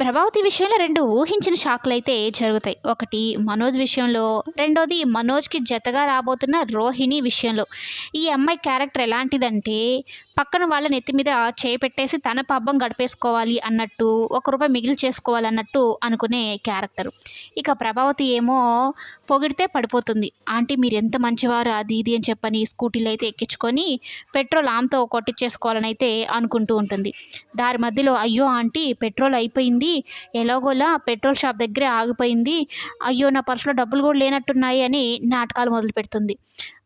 ప్రభావతి విషయంలో రెండు ఊహించిన షాక్లు అయితే జరుగుతాయి. ఒకటి మనోజ్ విషయంలో. రెండోది మనోజ్కి జతగా రాబోతున్న రోహిణి విషయంలో. ఈ అమ్మాయి క్యారెక్టర్ ఎలాంటిదంటే పక్కన వాళ్ళ నెత్తి మీద చేయి పెట్టేసి తన పబ్బం గడిపేసుకోవాలి అన్నట్టు ఒక రూపాయి మిగిలి చేసుకోవాలి అన్నట్టు అనుకునే క్యారెక్టర్. ఇక ప్రభావతి ఏమో పొగిడితే పడిపోతుంది. ఆంటీ మీరు ఎంత మంచివారు అది ఇది అని చెప్పని స్కూటీలు అయితే ఎక్కించుకొని పెట్రోల్ ఆమెతో కొట్టించేసుకోవాలని అయితే అనుకుంటూ ఉంటుంది. దారి మధ్యలో అయ్యో ఆంటీ పెట్రోల్ అయిపోయింది. ఎలాగోలా పెట్రోల్ షాప్ దగ్గరే ఆగిపోయింది. అయ్యో నా పర్సులో డబ్బులు కూడా లేనట్టున్నాయి అని నాటకాలు మొదలు పెడుతుంది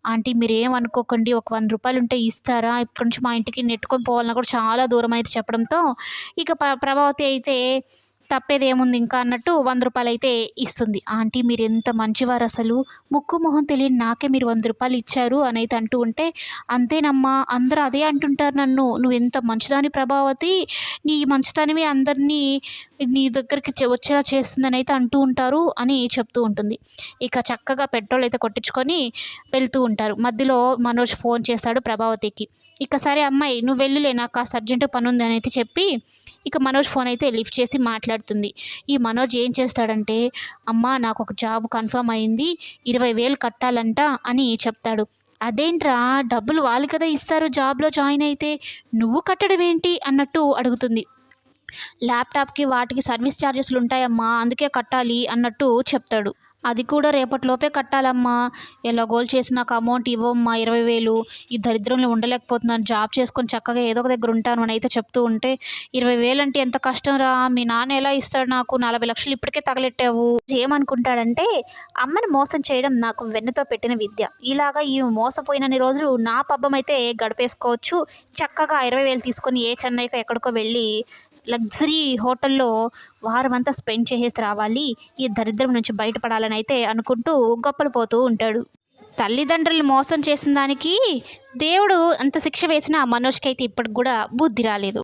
ఆంటీ మీరు ఏమనుకోకండి ఒక వంద రూపాయలు ఉంటే ఇస్తారా? ఇప్పటి నుంచి మా ఇంటికి నెట్టుకొని పోవాలన్నా కూడా చాలా దూరం అయితే చెప్పడంతో. ఇక ప ప్రభావతి అయితే తప్పేదేముంది ఇంకా అన్నట్టు వంద రూపాయలు అయితే ఇస్తుంది. ఆంటీ మీరు ఎంత మంచివారు అసలు? ముక్కు మొహం తెలియని నాకే మీరు వంద రూపాయలు ఇచ్చారు అని అయితే అంటూ ఉంటే అంతేనమ్మా అందరూ అదే అంటుంటారు నన్ను. నువ్వు ఎంత మంచిదాని ప్రభావతి. నీ మంచితనమే అందరినీ నీ దగ్గరికి వచ్చేలా చేస్తుందని అయితే అంటూ ఉంటారు అని చెప్తూ ఉంటుంది. ఇక చక్కగా పెట్రోల్ అయితే కొట్టించుకొని వెళ్తూ ఉంటారు. మధ్యలో మనోజ్ ఫోన్ చేస్తాడు ప్రభావతికి. ఇక సరే అమ్మాయి నువ్వు వెళ్ళులే నాకు కాస్త అర్జెంటు పని ఉంది అని అయితే చెప్పి ఇక మనోజ్ ఫోన్ అయితే లిఫ్ట్ చేసి మాట్లాడుతుంది. ఈ మనోజ్ ఏం చేస్తాడంటే అమ్మా నాకు ఒక జాబ్ కన్ఫర్మ్ అయింది ఇరవై వేలు కట్టాలంట అని చెప్తాడు. అదేంట్రా డబ్బులు వాళ్ళు కదా ఇస్తారు జాబ్లో జాయిన్ అయితే నువ్వు కట్టడం ఏంటి? అన్నట్టు అడుగుతుంది. ల్యాప్టాప్కి వాటికి సర్వీస్ ఛార్జెస్లు ఉంటాయమ్మా అందుకే కట్టాలి అన్నట్టు చెప్తాడు. అది కూడా రేపటిలోపే కట్టాలమ్మా. ఎలా గోల్ చేసి నాకు అమౌంట్ ఇవ్వమ్మా ఇరవై వేలు. ఈ దరిద్రంలో ఉండలేకపోతున్నాను. జాబ్ చేసుకొని చక్కగా ఏదో ఒక దగ్గర ఉంటాను అని అయితే చెప్తూ ఉంటే ఇరవై వేలు అంటే ఎంత కష్టం రా? మీ నాన్న ఎలా ఇస్తాడు నాకు? నలభై లక్షలు ఇప్పటికే తగలెట్టావు. ఏమనుకుంటాడంటే అమ్మని మోసం చేయడం నాకు వెన్నతో పెట్టిన విద్య. ఇలాగా ఈ మోసపోయినన్ని రోజులు నా పబ్బం అయితే గడిపేసుకోవచ్చు. చక్కగా ఇరవై వేలు తీసుకొని ఏ చెన్నైకో ఎక్కడికో వెళ్ళి లగ్జరీ హోటల్లో వారమంతా స్పెండ్ చేసేసి రావాలి. ఈ దరిద్రం నుంచి బయటపడాలని అయితే అనుకుంటూ గొప్పలు పోతూ ఉంటాడు. తల్లిదండ్రులు మోసం చేసిన దానికి దేవుడు అంత శిక్ష వేసిన మనోజ్కి అయితే ఇప్పటికి కూడా బుద్ధి రాలేదు.